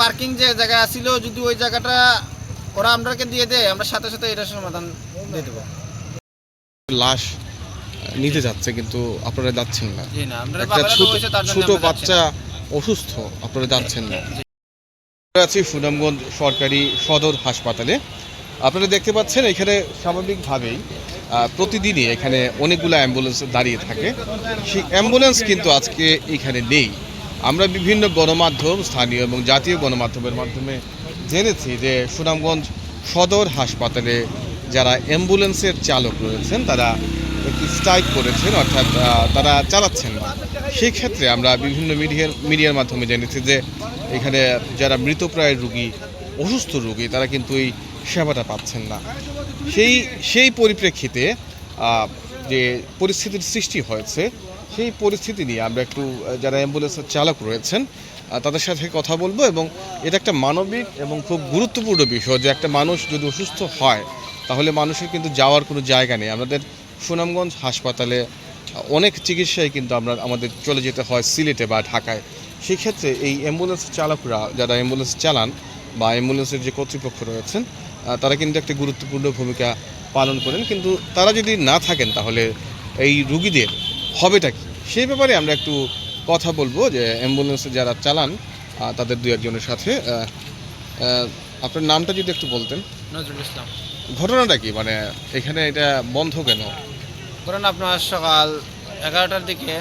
Parking যে জায়গা ছিল যদি ওই জায়গাটা ওরা আমরাকে দিয়ে দেয় আমরা সাথে সাথে এটা সমাধান দিয়ে দেবো। লাশ নিতে যাচ্ছে কিন্তু আপনারা যাচ্ছেন না। আমরা একটা ছোট। বাচ্চা অসুস্থ আপনারা যাচ্ছেন না। আছি সুনামগঞ্জ সরকারি সদর হাসপাতালে। আপনারা দেখতে পাচ্ছেন এখানে স্বাভাবিকভাবেই প্রতিদিনই এখানে অনেকগুলো অ্যাম্বুলেন্স দাঁড়িয়ে থাকে। সেই অ্যাম্বুলেন্স কিন্তু আজকে এখানে নেই। আমরা বিভিন্ন গণমাধ্যম, স্থানীয় এবং জাতীয় গণমাধ্যমের মাধ্যমে জেনেছি যে সুনামগঞ্জ সদর হাসপাতালে যারা অ্যাম্বুলেন্সের চালক রয়েছেন, তারা একটি স্ট্রাইক করেছেন, অর্থাৎ তারা চালাচ্ছেন। না সেই ক্ষেত্রে আমরা বিভিন্ন মিডিয়ার মিডিয়ার মাধ্যমে জেনেছি যে এখানে যারা মৃতপ্রায় রুগী, অসুস্থ রুগী, তারা কিন্তু এই সেবাটা পাচ্ছেন না। সেই সেই পরিপ্রেক্ষিতে যে পরিস্থিতির সৃষ্টি হয়েছে সেই পরিস্থিতি নিয়ে আমরা একটু যারা অ্যাম্বুলেন্সের চালক রয়েছেন তাদের সাথে কথা বলব এবং এটা একটা মানবিক এবং খুব গুরুত্বপূর্ণ বিষয় যে একটা মানুষ যদি অসুস্থ হয়, তাহলে মানুষের কিন্তু যাওয়ার কোনো জায়গা নেই। আমাদের সুনামগঞ্জ হাসপাতালে অনেক চিকিৎসায় কিন্তু আমরা, আমাদের চলে যেতে হয় সিলেটে বা ঢাকায়। সেক্ষেত্রে এই অ্যাম্বুলেন্স চালকরা যারা অ্যাম্বুলেন্স চালান বা অ্যাম্বুলেন্সের যে কর্তৃপক্ষ রয়েছেন তারা কিন্তু একটা গুরুত্বপূর্ণ ভূমিকা পালন করেন। কিন্তু তারা যদি না থাকেন, তাহলে এই রুগীদের হবেটা কি? সেই ব্যাপারে আমরা একটু কথা বলব যে অ্যাম্বুলেন্স যারা চালান তাদের দু একজনের সাথে। আপনার নামটা যদি একটু বলতেন। নজরুল ইসলাম। ঘটনাটা কি? মানে এখানে এটা বন্ধ কেন? ধরেন আপনার সকাল এগারোটার দিকে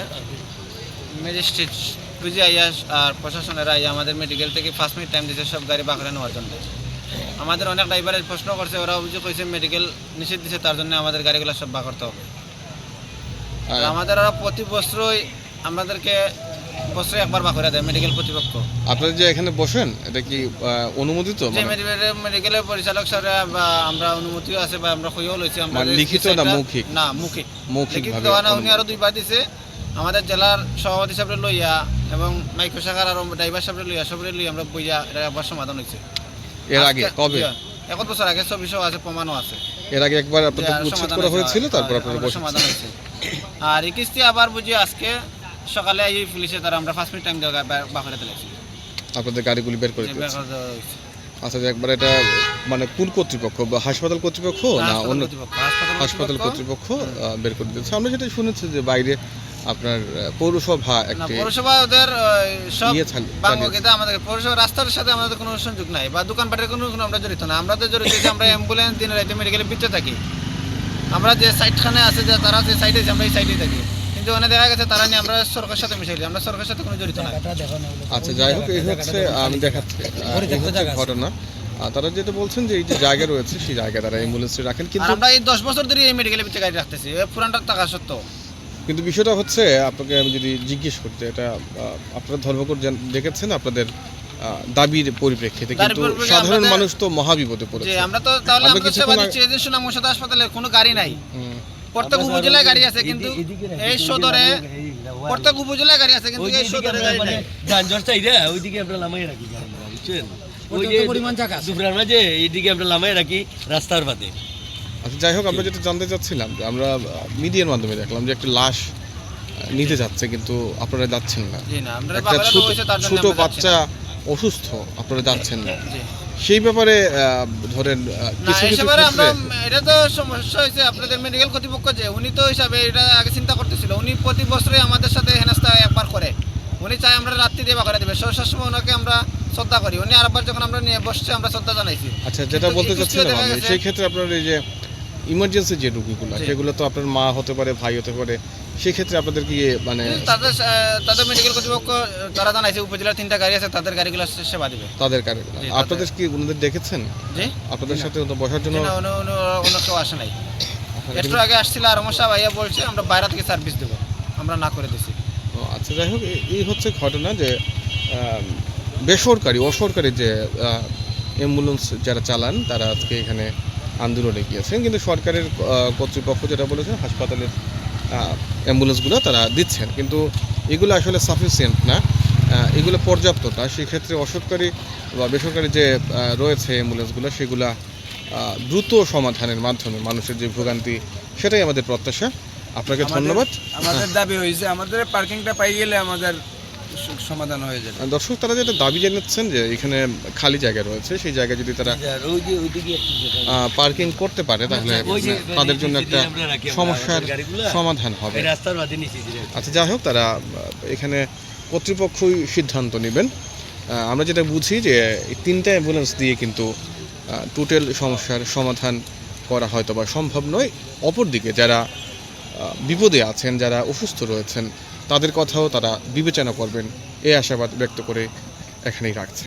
ম্যাজিস্ট্রেট বুঝে আইয়া আর প্রশাসনের আইয়া আমাদের মেডিকেল থেকে পাঁচ মিনিট টাইম দিয়েছে সব গাড়ি বাঁকড়ে নেওয়ার জন্য। আমাদের অনেক ড্রাইভারের প্রশ্ন করছে ওরা অভিযোগ করেছে মেডিকেল নিষেধ দিছে তার জন্য আমাদের গাড়িগুলো সব বাঁকড়তে হবে। আমাদের ওরা প্রতি বছরই আমাদেরকে বছরে একবার বাঁকড়ে দেয় মেডিকেল আপনারা যে এখানে বসেন এটা কি অনুমোদিত? মানে মেডিকেলের মেডিকেলের পরিচালক স্যার আমরা অনুমতিও আছে বা আমরা সইও লইছি আমরা মানে লিখিত না মৌখিক? না মৌখিক। দেওয়া না উনি আরও দুইবার দিছে। আমাদের জেলার সভাপতি সাহেব লইয়া এবং মাইক্রো শাখার আর ড্রাইভার সাহেব লইয়া সবরে লইয়া আমরা বইয়া এটা একবার সমাধান হয়েছে এর আগে কবে? এক বছর আগে ছবিশও আছে প্রমাণও আছে। এর আগে একবার আপনাদের উচ্ছেদ করা হয়েছিল তারপর আর আপনারা সমাধান হয়েছে। আর এই কিস্তি আবার বুঝি আজকে সকালে এই পুলিশে তারা আমরা পাঁচ মিনিট টাইম দেওয়া বাকরে দিয়েছি। আপনাদের গাড়িগুলি বের করে দিয়েছে। আচ্ছা একবার এটা মানে কোন কর্তৃপক্ষ? বা হাসপাতাল কর্তৃপক্ষ না অন্য হাসপাতাল কর্তৃপক্ষ। বের করে দিয়েছে। আমরা যেটা শুনেছি যে বাইরে আপনার পৌরসভা একটি পৌরসভা ওদের সব বাংলাদেশে আমাদের পৌরসভা রাস্তার সাথে আমাদের কোনো সংযোগ নাই বা দোকানপাটের কোনো কোনো আমরা জড়িত না। আমরা তো জড়িত আমরা অ্যাম্বুলেন্স দিনে রাইতে মেডিকেলে পিছিয়ে থাকি। আমরা যে সাইডখানে আছে যে তারা যে সাইডে আছে আমরা এই সাইডে থাকি। কিন্তু ওখানে দেখা গেছে তারা নিয়ে আমরা সরকারের সাথে মিশে আমরা সরকারের সাথে কোনো জড়িত না আচ্ছা যাই হোক এই হচ্ছে আমি দেখাচ্ছি ঘটনা। আর তারা যেটা বলছেন যে এই যে জায়গা রয়েছে সেই জায়গায় তারা অ্যাম্বুলেন্স রাখেন কিন্তু আমরা এই দশ বছর ধরে এই মেডিকেলে পিছিয়ে গাড়ি রাখতেছি। এই পুরানটার টাকা সত্ত্বেও। কিন্তু বিষয়টা হচ্ছে আপনাকে আমি যদি জিজ্ঞেস করতে এটা আপনারা ধর্মকর দেখেছেন আপনাদের দাবির পরিপ্রেক্ষিতে কিন্তু সাধারণ মানুষ তো মহাবিপদে পড়েছে। আমরা তো তাহলে আমরা দিচ্ছি এই যে সুনাম মুর্শিদা হাসপাতালে কোনো গাড়ি নাই। প্রত্যেক উপজেলায় গাড়ি আছে কিন্তু এই সদরে প্রত্যেক উপজেলায় গাড়ি আছে কিন্তু এই সদরে গাড়ি নাই। যানজট চাইরা ওইদিকে আমরা লামাই রাখি বুঝছেন? ওই যে পরিমাণ জায়গা আছে। দুপুরের মাঝে এইদিকে আমরা লামাই রাখি রাস্তার পাতে আচ্ছা যাই হোক আমরা যেটা জানতে চাচ্ছিলাম যে আমরা মিডিয়ার মাধ্যমে দেখলাম যে একটা লাশ নিতে যাচ্ছে কিন্তু আপনারা যাচ্ছেন না। জি না আমরা একটা ছোট রয়েছে তার জন্য ছোট বাচ্চা। অসুস্থ আপনারা যাচ্ছেন না। সেই ব্যাপারে ধরেন কিছু কিছু আমরা এটা তো সমস্যা হয়েছে আপনাদের মেডিকেল কর্তৃপক্ষ যে উনি তো হিসাবে এটা আগে চিন্তা করতেছিল। উনি প্রতি বছরই আমাদের সাথে হেনাস্তা একবার করে। উনি চাই আমরা রাত্রি দিয়ে করে দেবে। সরষার সময় ওনাকে আমরা শ্রদ্ধা করি। উনি আরেকবার যখন আমরা নিয়ে বসছে আমরা শ্রদ্ধা জানাইছি। আচ্ছা যেটা বলতে চাচ্ছিলাম সেই ক্ষেত্রে আপনার এই যে ইমার্জেন্সি যে রুগীগুলো। সেগুলো তো আপনার মা হতে পারে ভাই হতে পারে সেক্ষেত্রে আপনাদের কি মানে তাদের তাদের মেডিকেল কর্তৃপক্ষ তারা জানাইছে উপজেলার তিনটা গাড়ি আছে তাদের গাড়িগুলো সেবা দিবে। তাদের তাদের- আপনাদের কি ওনাদের দেখেছেন? জি। আপনাদের সাথে বসার জন্য অন্য কেউ আসে নাই। একটু আগে আসছিল আর মশা ভাইয়া বলছে আমরা বাইরে থেকে সার্ভিস দেবো। আমরা না করে দিছি। আচ্ছা যাই হোক এই- হচ্ছে ঘটনা যে বেসরকারি অসরকারি যে অ্যাম্বুলেন্স যারা চালান তারা আজকে এখানে আন্দোলনে গিয়েছেন কিন্তু সরকারের কর্তৃপক্ষ যেটা বলেছেন হাসপাতালের অ্যাম্বুলেন্সগুলো তারা দিচ্ছেন। কিন্তু এগুলো আসলে সাফিসিয়েন্ট না। এগুলো পর্যাপ্ত না। সেক্ষেত্রে অসরকারি বা বেসরকারি যে রয়েছে অ্যাম্বুলেন্সগুলো সেগুলা দ্রুত সমাধানের মাধ্যমে মানুষের যে ভোগান্তি সেটাই আমাদের প্রত্যাশা। আপনাকে ধন্যবাদ। আমাদের দাবি হয়েছে আমাদের পার্কিংটা পাই গেলে আমাদের সমাধান হয়ে যাবে। দর্শক তারা যেটা দাবি জানাচ্ছেন যে এখানে খালি জায়গা রয়েছে সেই জায়গায় যদি তারা পার্কিং করতে পারে তাহলে তাদের জন্য একটা সমস্যার সমাধান হবে। আচ্ছা যাই হোক তারা এখানে কর্তৃপক্ষই সিদ্ধান্ত নেবেন। আমরা যেটা বুঝি যে এই তিনটা অ্যাম্বুলেন্স দিয়ে কিন্তু টোটাল সমস্যার সমাধান করা হয়তো বা সম্ভব নয়। অপরদিকে যারা বিপদে আছেন যারা অসুস্থ রয়েছেন তাদের কথাও তারা বিবেচনা করবেন। এই আশাবাদ ব্যক্ত করে এখানেই রাখছে।